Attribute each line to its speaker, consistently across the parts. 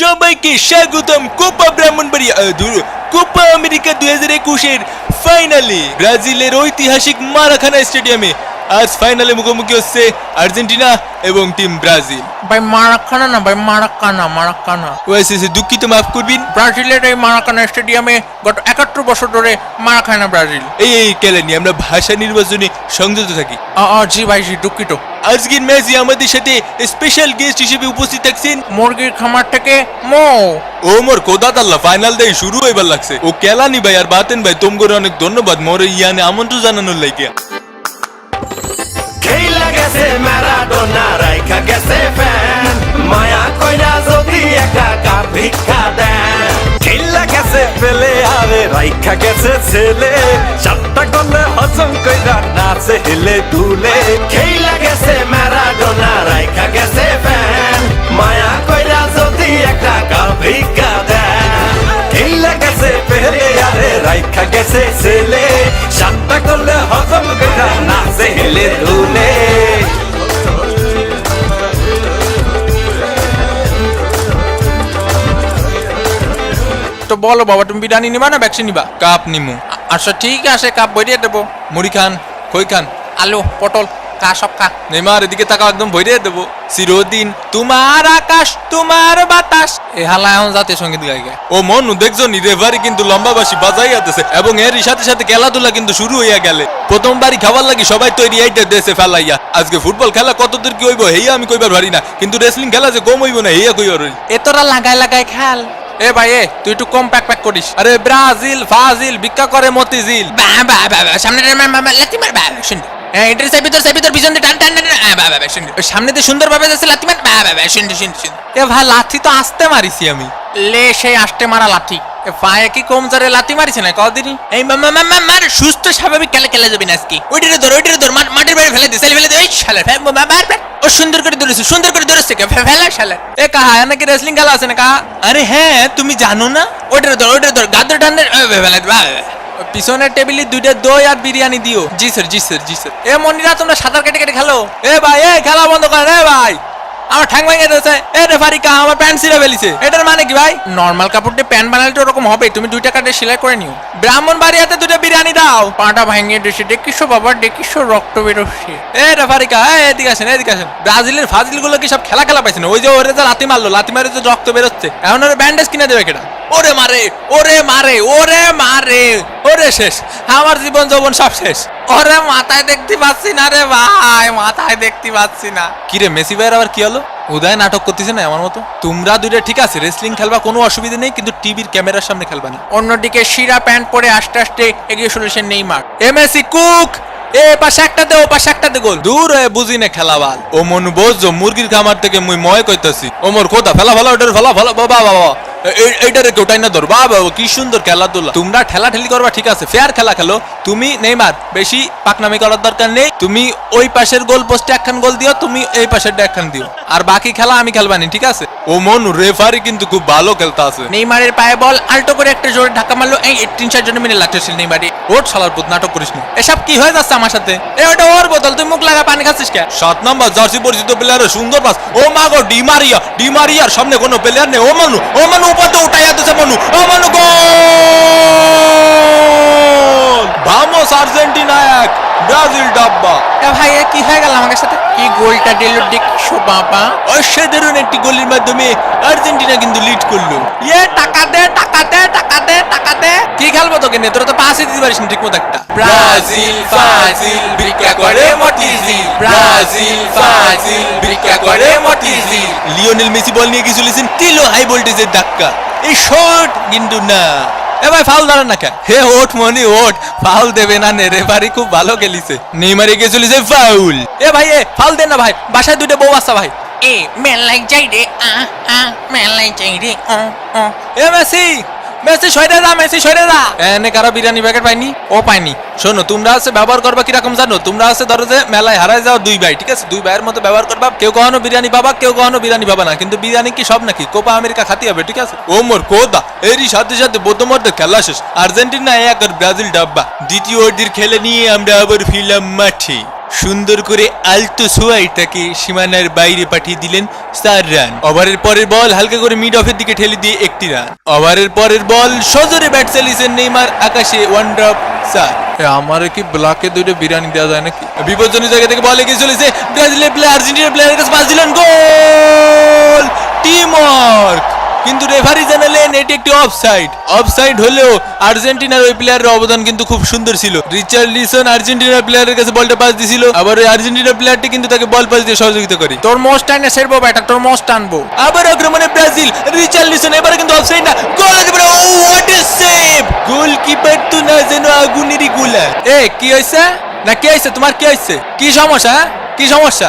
Speaker 1: সবাইকে স্বাগতম Copa Brahmanbaria Copa America দুই হাজার একুশের ফাইনালে ব্রাজিলের ঐতিহাসিক মারাখানা স্টেডিয়ামে আজ ফাইনালে মুখোমুখি হচ্ছে আর্জেন্টিনা এবং টিম ব্রাজিল।
Speaker 2: ভাই মারাকানা না ভাই মারাকানা মারাকানা
Speaker 1: ওয়াইসিসি দুঃখিত মাফ করবেন।
Speaker 2: ব্রাজিলের এই মারাকানা স্টেডিয়ামে গত একাত্তর বছর ধরে মারা খায় না ব্রাজিল।
Speaker 1: এই এই কেলানি আমরা ভাষা নির্বাচনে সংযত থাকি।
Speaker 2: আ, আ, জি ভাই জি দুঃখিত।
Speaker 1: আজকের ম্যাচে আমাদের সাথে স্পেশাল গেস্ট হিসেবে উপস্থিত থাকছেন
Speaker 2: মুরগির খামার থেকে মো।
Speaker 1: ও মোর কোদাত আল্লাহ ফাইনাল দেই শুরু হইবার লাগছে। ও কেলানি ভাই আর বাতেন ভাই তোমগোর অনেক ধন্যবাদ। মোর ইয়ানে আমন্ত্রণ জানানোর লাগিয়া
Speaker 3: গেছে ফ্যান মায়া কইরা যদি একা কার ভিক্ষা দেন। খেলা গেছে পেলে আরে রাইখা গেছে ছেলে। সাতটা করলে হজম কইরা নাচে হেলে তুলে খেলা গেছে ম্যারাডোনা, রাইখা গেছে ফ্যান। মায়া কইরা যদি একা কার ভিক্ষা দেন। খেলা গেছে পেলে আরে রাইখা গেছে ছেলে। সাতটা করলে হজম কইরা নাচে হেলে তুলে
Speaker 2: তো বলো বাবা তুমি বিরিয়ানি নিবা না ভ্যাকসিন নিবা?
Speaker 1: কাপ নিমু।
Speaker 2: আচ্ছা ঠিক আছে কাপ ভরিয়ে দেবো।
Speaker 1: মুড়ি খান কই খান।
Speaker 2: আলু পটল কা সব কা
Speaker 1: নেমার এদিকে তাকাও একদম ভরে দেবো। চিরদিন
Speaker 2: তোমার আকাশ তোমার বাতাস। এ হালা এখন জাতীয় সংগীত গাই
Speaker 1: ও মনু দেখছ নি রেফারি কিন্তু লম্বা বাসি বাজাই আতেছে এবং এরই সাথে সাথে খেলাধুলা কিন্তু শুরু হইয়া গেলে। প্রথমবারই খাবার লাগি সবাই তৈরি এইটা দেশে ফেলাইয়া। আজকে ফুটবল খেলা কতদূর কি হইব হেইয়া আমি কইবার পারি না। কিন্তু রেসলিং খেলা যে কম হইব না হেইয়া কইবার
Speaker 2: এ তোরা লাগাই লাগাই খেল। এ ভাই, এ, তুই একটু কম প্যাক প্যাক করিস।
Speaker 1: আরে ব্রাজিল, ফাজিল, ভিক্ষা করে মতিঝিল।
Speaker 2: বা বা সামনে লাতি মার, বা শুন হ্যাঁ ভিতর পিছন দিয়ে টান টান টান সামনে দিয়ে সুন্দর ভাবে যাচ্ছে লাতি মার।
Speaker 1: এ ভাই লাথি তো আসতে মারিছি আমি।
Speaker 2: লে সেই আষ্টে মারা এ পায়ে কি কম জোরে লাথি মারিছে না কদিনই এই মার সুস্থ স্বাভাবিক খেলে খেলে যাবি না আজকে। ওইটারে ধর ওইটারে ধর মাটির বাইরে ফেলে দে সেলে ফেলে দে ওই শালা। মার ও সুন্দর করে ধরেছে সুন্দর করে ধরেছে কে? ফেলা শালা।
Speaker 1: এ কাহা নাকি রেসলিং খেলা আছে না কাহা? আরে হ্যাঁ তুমি জানো না?
Speaker 2: ওইটারে ধর ওইটারে ধর গাদর টান ফেলে দে।
Speaker 1: পিছনের টেবিলে দুইটা দই আর বিরিয়ানি দিও। জি স্যার জি স্যার জি স্যার।
Speaker 2: এ মনিরা, তোমরা সাঁতার কেটে কেটে খেলো?
Speaker 1: এ ভাই, এ খেলা বন্ধ করেন এ ভাই। আমার ঠ্যাং ভেঙে দিয়েছে। এ রেফারি কা আমার প্যান্ট ছিঁড়ে ফেলিছে। এটার মানে কি ভাই?
Speaker 2: নর্মাল কাপড় দিয়ে প্যান্ট বানালে তো ওরকম হবে। তুমি দুইটা কাটে সেলাই করে নিও।
Speaker 1: ব্রাহ্মণ বাড়িয়াতে দুটো বিরিয়ানি দাও।
Speaker 2: পাটা ভাঙিয়ে দিয়েছে। দেখিসো বাবা, দেখিসো রক্ত বেরোচ্ছে।
Speaker 1: এ রেফারি কা এ এদিকে আসেন এদিকে আসেন। ব্রাজিলের ফাজিলগুলো কি সব খেলা খেলা পাইছে না? ওই যে ওরে যে লাতি মারলো লাতি মারে যে রক্ত বেরোচ্ছে। এখন ওরে ব্যান্ডেজ কিনে দেবে কেটা ওরে মারে ওরে মারে ওরে মারে। ওরে শেষ আমার জীবন যৌবন সব শেষ।
Speaker 2: ওরে মাথায় দেখতে পাচ্ছি না রে ভাই মাথায় দেখতে পাচ্ছি না।
Speaker 1: কি রে মেসি ভাইয়ের আবার কি হলো? উদয় নাটক করতেছে না আমার মতো? তোমরা দুইটা ঠিক আছে রেসলিং খেলবা কোনো অসুবিধা নেই কিন্তু টিভির ক্যামেরার সামনে খেলবা না।
Speaker 2: অন্যদিকে শিরা প্যান্ট পরে আস্তে আস্তে এগিয়ে চলেছে নেইমার।
Speaker 1: MAC cook! এ পাশে একটা দে ও পাশে একটা দে গোল। দূর হয়ে বুঝি না খেলাবাল ও মন বোঝো মুরগির খামার থেকে মুই ময় কইতাছি। ও মোর কোথা? ফেলা ফেলা ওটার ফেলা ফেলা বাবা বাবা। এইটারে কেউ টাইনা ধর বাবা কি সুন্দর খেলাধুলা। তোমরা ঠেলা ঠেলি করবা ঠিক আছে। ফেয়ার খেলা খেলো। তুমি নেইমার বেশি পাকনামি করার দরকার নেই। তুমি ওই পাশের গোল পোস্টে একখান গোল দিও তুমি এই পাশের একখান দিও। আর বাকি খেলা আমি খেলবানি ঠিক আছে? ও মন রেফারি কিন্তু খুব ভালো খেলতে আছে।
Speaker 2: নেইমারের পায়ে বল আল্টো করে একটা জোরে ধাক্কা মারলো। এই তিন চার জন মিলে লাগতেছিল নেইমারে।
Speaker 1: ওট শালার পুত নাটক করিস না।
Speaker 2: এসব কি হয়ে যাচ্ছে আমার সাথে?
Speaker 1: এ ওটা ওর বোতল তুই মুখ লাগা পানি খাচ্ছিস কে? সাত নাম্বার জার্সি পরিচিত প্লেয়ার সুন্দর পাস ও মা গো ডিমারিয়া ডিমারিয়ার সামনে কোনো প্লেয়ার নেই। ও মানু ও মানু উপাতে উঠাইয়া দিছে মানু ও মানু গোল ভামোস আর্জেন্টিনা এক ব্রাজিল ডাব্বা।
Speaker 2: ভাই কি হয়ে গেল আমাদের সাথে? কি গোলটা দিল? দেখছ বাবা।
Speaker 1: অসাধারণ একটি গোলের মাধ্যমে আর্জেন্টিনা কিন্তু লিড করল।
Speaker 2: ইয়ে টাকা দে টাকা দে টাকা দে টাকা দে।
Speaker 1: কি খেলব তোকে নে তোরা তো পাশে দিতে পারিস ঠিক মতো একটা।
Speaker 2: ব্রাজিল, ফাজিল, ভিক্ষা করে মতিঝিল। ব্রাজিল, ফাজিল, ভিক্ষা করে মতিঝিল।
Speaker 1: লিওনেল মেসি বল নিয়ে কিছু লিসেন তিলো হাই ভোল্টেজের ধাক্কা। এই শট কিন্তু না। এ ভাই ফাউল দাঁড়ান না কে হে ওঠ মনি ওঠ। ফাউল দেবে না নে রেফারি খুব ভালো খেলিছে। নেইমারে গিয়ে চলেছে ফাউল। এ ভাই এ ফাউল দেন না ভাই। বাসায় দুটো বউ আসা ভাই।
Speaker 2: এ মেলাই যাই রে আ আ মেলাই যাই রে অ ও
Speaker 1: এ মেসি! মেসি সরে দা মেসি সরে দা এনে কারও বিরিয়ানি প্যাকেট পাইনি? ও পাইনি। শোনো, তোমরা আছে ব্যবহার করবা কীরকম জানো? তোমরা আছে ধরো যে মেলায় হারায় যাও দুই ভাই, ঠিক আছে? দুই ভাইয়ের মতো ব্যবহার করবা। কেউ কখনো বিরিয়ানি পাবা, কেউ কখনো বিরিয়ানি পাবা না। কিন্তু বিরিয়ানি কি সব নাকি? কোপা আমেরিকা খাতি হবে, ঠিক আছে? ও মোর কোদা, এরই সাথে সাথে মধ্যে খেলা শেষ। আর্জেন্টিনা এক আর ব্রাজিল ডাব্বা। দ্বিতীয় ওটির খেলে নিয়ে আমরা আবার ফিরলাম মাঠে। সুন্দর করে আলতো সোয়াইটাকে সীমানার বাইরে পাঠিয়ে দিলেন চার রান। ওভারের পরের বল হালকা করে মিড অফের দিকে ঠেলে দিয়ে একটি রান। ওভারের পরের বল সজোরে ব্যাট চালিয়েছেন নেইমার আকাশে ওয়ান ড্রপ চার আমার কি ব্লকে দুটো বিরিয়ানি দেওয়া যায় নাকি? বিপজ্জনক জায়গা থেকে বল এগিয়ে চলেছে ব্রাজিলের প্লেয়ার আর্জেন্টিনার প্লেয়ারের কাছে পাস দিলেন গোল টিম ওয়ার্ক কিন্তু রেফারি জানালেন এটি একটি অফসাইড অফসাইড হলেও আর্জেন্টিনার ওই প্লেয়ারের অবদান কিন্তু খুব সুন্দর ছিল। রিচার্ড লিসন আর্জেন্টিনার প্লেয়ারের কাছে বলটা পাস দিছিল আবার ওই আর্জেন্টিনার প্লেয়ারটি কিন্তু তাকে বল পাস দিয়ে সহযোগিতা করে।
Speaker 2: তোর মোস্ট টাইনে সেরবো ব্যাটা তোর মোস্ট টানবো
Speaker 1: আবার আক্রমণে ব্রাজিল রিচার্ড লিসন এবারে কিন্তু অফসাইড না গোল একেবারে oh what a save goalkeeper তো না যেন আগুনেরই গোলা এ কি হইছে? না কি হইছে? তোমার কি হইছে? কি সমস্যা হ্যাঁ? কি সমস্যা?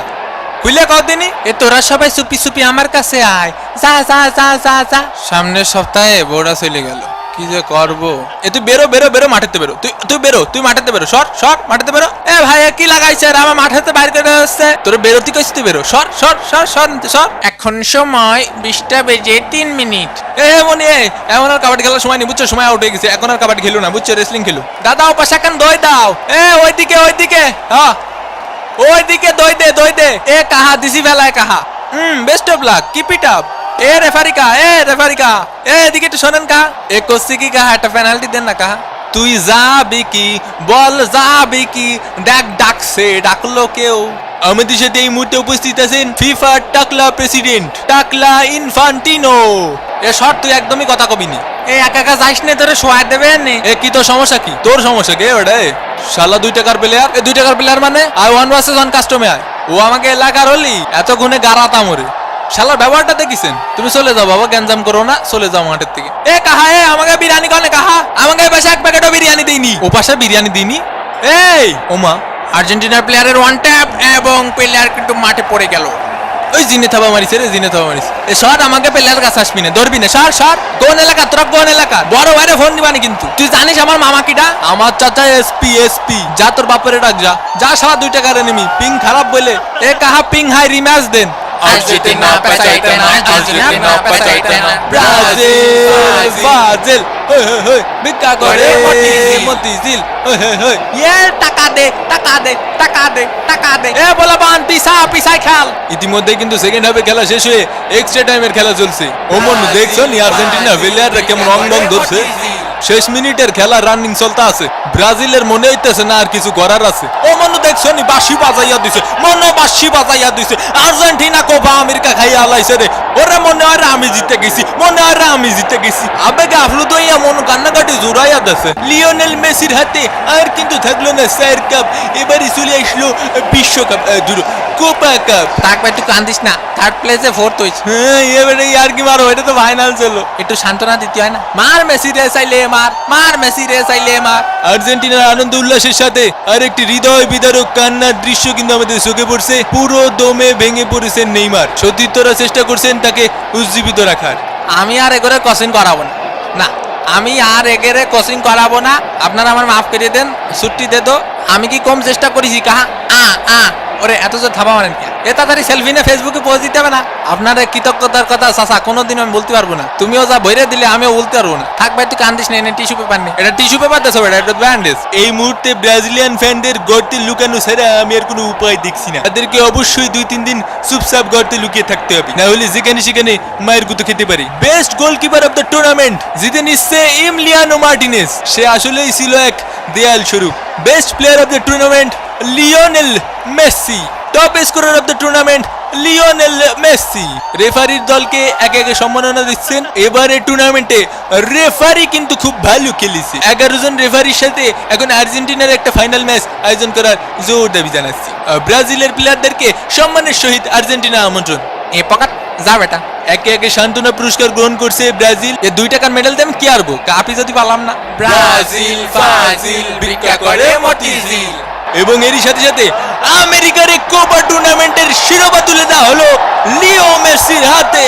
Speaker 1: খুলে কদিনই
Speaker 2: এ তোরা সবাই সুপি সুপি আমার কাছে আয়। যা যা যা যা যা।
Speaker 1: সামনের সপ্তাহে বোর্ডা চলে গেল। কি যে করব? এ তুই বেরো বেরো বেরো মাঠেতে বেরো। তুই তুই বেরো তুই মাঠেতে বেরো। সর সর মাঠেতে বেরো।
Speaker 2: এ ভাই কি লাগাইছে আর আমার মাঠেতে বাইর করে হচ্ছে।
Speaker 1: তোর বেরোতে কইছি তুই বেরো। সর সর সর সর সর।
Speaker 2: এখন সময় বিশটা বেজে তিন মিনিট।
Speaker 1: এ মনি এ এমন আর কাবাডি খেলার সময় নেই। বুঝছ? সময় আউট হয়ে গেছে। এখন আর কাবাডি খেলো না। বুঝছ? রেসলিং খেলো।
Speaker 2: দাদা ও পাশে এখন দই দাও।
Speaker 1: এ ওইদিকে ওইদিকে। হ্যাঁ ওইদিকে দই দে দই দে।
Speaker 2: এ কাহা, দিছি ভেলায় কাহা।
Speaker 1: হুম best of luck keep it up
Speaker 2: এ রেফারিকা এ রেফারিকা এ এদিকে একটু শোনেন কা এ কোসি কি কাহা, একটা পেনাল্টি দেন না কাহা।
Speaker 1: তুই যাবি কি? বল যাবি কি? দেখ ডাকছে ডাকলো কেউ। আমাদের সাথে এই মুহূর্তে উপস্থিত আছেন ফিফা টাকলা প্রেসিডেন্ট টাকলা ইনফান্টিনো। এ শর্ট তুই একদমই কথা কবি নি
Speaker 2: এ একা একা যাইস নে তোরে শোয়া দেবে নে।
Speaker 1: এ কি তোর সমস্যা কি? তোর সমস্যা কে ওটা? শালা দুই টাকার প্লেয়ার এ দুই টাকার প্লেয়ার মানে? আই ওয়ান ভার্সেস ওয়ান কাস্টমে আয়। ও আমাকে এলাকার হলি এত গুণে গারাতা মরে শালার ব্যবহারটা দেখিছেন? তুমি চলে যাও বাবা গ্যাঞ্জাম করো না চলে যাও মাঠের থেকে
Speaker 2: এ কাহা এ আমাকে বিরিয়ানি কনে কাহা?
Speaker 1: আমাকে পাশে এক প্যাকেটও বিরিয়ানি দেইনি। ও পাশে বিরিয়ানি দিইনি? এই ওমা
Speaker 2: আর্জেন্টিনার প্লেয়ারের ওয়ান ট্যাপ এবং প্লেয়ার কিন্তু মাঠে পড়ে গেল।
Speaker 1: ওই জিনে থাবা মারিছে রে জিনে থাবা মারিছে।
Speaker 2: এ সর আমাকে প্লেয়ার কাছে আসবি না ধরবি না। সর সর। কোন এলাকা তোরা কোন এলাকা? বড় ভাইরে ফোন দিবানি কিন্তু। তুই জানিস আমার মামা কিটা
Speaker 1: আমার চাচা এসপি এসপি যা তোর বাপরে ডাক যা। যা শালা দুই টাকার এনেমি পিং খারাপ বলে এ কাহা পিং হাই রিম্যাচ দেন।
Speaker 2: না, আর্জেন্টিনা পেছাইতে না।
Speaker 1: ব্রাজিল! ব্রাজিল! হই হই হই ভিক্ষা করে
Speaker 2: করে মতিঝিল।
Speaker 1: মতিঝিল। হই হই হই।
Speaker 2: ইয়ে টাকা দে টাকা দে টাকা দে টাকা দে। এ বলা বান পিসা পিসাই খেল।
Speaker 1: ইতিমধ্যে কিন্তু সেকেন্ড হাফে খেলা শেষ হয়ে এক্সট্রা টাইমের খেলা চলছে। ও মনু দেখছ নি আর্জেন্টিনা প্লেয়াররা কেমন রং রং ধরছে। শেষ মিনিটের খেলা রানিং চলতে আছে। ব্রাজিলের মনে হইতেছে না আর কিছু করার আছে। ও মনু দেখছ নি? বাঁশি বাজাইয়া দিছে। মনে বাসি বাজাইয়া দিছে। আর্জেন্টিনা কোপা আমেরিকা খাইয়া আলাইছে রে। ওরে মনে হয় আমি জিতে গেছি। মনে হয় আমি জিতে গেছি। আবেগে আফলুত হইয়া মন কান্নাকাটি জোরাইয়া দেছে। লিওনেল মেসির হাতে আর কিন্তু থাকল না স্যার কাপ। এবারই চলে আসলো বিশ্বকাপ দূর কোপা কাপ।
Speaker 2: তাক ভাই তুই কান্দিস না। থার্ড প্লেসে ফোর্থ হইছে।
Speaker 1: হ্যাঁ এবারে আর কি মারো এটা তো ফাইনাল চলো
Speaker 2: একটু সান্ত্বনা দিতে হয় না। মার মেসি রে চাইলে মার মার মেসি রে চাইলে মার।
Speaker 1: আর্জেন্টিনার আনন্দ উল্লাসের সাথে আরেকটি হৃদয় বিদারক কান্নার দৃশ্য কিন্তু আমাদের চোখে পড়ছে। পুরো দমে ভেঙে পড়েছেন নেইমার। সতীর্থরা চেষ্টা করছেন তাকে উজ্জীবিত রাখার।
Speaker 2: আমি আর এগোরে কোচিং করাবো না। না আমি আর এগেরে কোচিং করাবো না। আপনারা আমার মাফ করে দেন ছুটি দে তো। আমি কি কম চেষ্টা করেছি কাহা? আ আ। ওরে, এত জোর থাবা মারেন কে? এ তাড়াতাড়ি সেলফি নিয়ে ফেসবুকে পোস্ট দিতে হবে না। আপনাদের কৃতজ্ঞতার কথা চাচা, কোনোদিন আমি বলতে পারব না। তুমিও যা ভরে দিলে, আমিও বলতে পারব না। থাক ভাই, তুই কান্দিস না, এনে টিস্যু পেপার নেই
Speaker 1: এটা টিস্যু পেপার দেশ এটা এটা ব্যান্ডেজ এই মুহূর্তে ব্রাজিলিয়ান ফ্যানদের গর্তে লুকানো ছাড়া আমি আর কোনো উপায় দেখছি না। তাদেরকে অবশ্যই দুই তিন দিন চুপচাপ গর্তে লুকিয়ে থাকতে হবে। না হলে যেখানে সেখানে মায়ের গুতো খেতে পারি। Best goalkeeper of the tournament জিতে নিচ্ছে ইমলিয়ানো মার্টিনেস। সে আসলেই ছিল এক দেয়াল স্বরূপ। Best player of the tournament Lionel Messi. Top scorer of the tournament Lionel Messi. রেফারির দলকে একে একে সম্মাননা দিচ্ছেন। এবারে টুর্নামেন্টে রেফারি কিন্তু খুব ভালো খেলেছে। এগারো জন রেফারির সাথে এখন আর্জেন্টিনার একটা ফাইনাল ম্যাচ আয়োজন করার জোর দাবি জানাচ্ছি। ব্রাজিলের প্লেয়ারদেরকে সম্মানের সহিত আর্জেন্টিনা আমন্ত্রণ।
Speaker 2: এ পকাত যা বেটা।
Speaker 1: একে একে সান্ত্বনা পুরস্কার গ্রহণ করছে ব্রাজিল। এ দুই টাকার মেডেল দেন? কি আরবো কাপি যদি পালাম না।
Speaker 2: ব্রাজিল, ফাজিল, ভিক্ষা করে মতিঝিল।
Speaker 1: এবং এরই সাথে সাথে আমেরিকার কোপা টুর্নামেন্টের শিরোপা তুলে দেওয়া হলো লিও মেসির হাতে।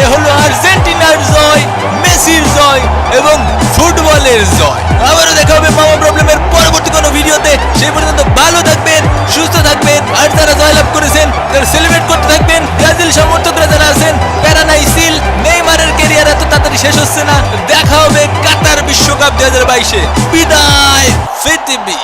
Speaker 1: এ হলো আর্জেন্টিনার জয়, মেসির জয় এবং ফুটবলের জয়। আবারও দেখা হবে মামা প্রবলেমের পরবর্তী কোনো ভিডিওতে। সেই পর্যন্ত ভালো থাকবেন, সুস্থ থাকবেন, আর যারা জয়লাভ করেছেন, তারা সেলিব্রেট করতে থাকবেন। ব্রাজিল সমর্থকরা যারা আছেন প্যারানাই সিল নেইমারের কেরিয়ার এত তাড়াতাড়ি শেষ হচ্ছে না। দেখা হবে কাতার বিশ্বকাপ দুই হাজার বাইশে। বিদায় পৃথিবী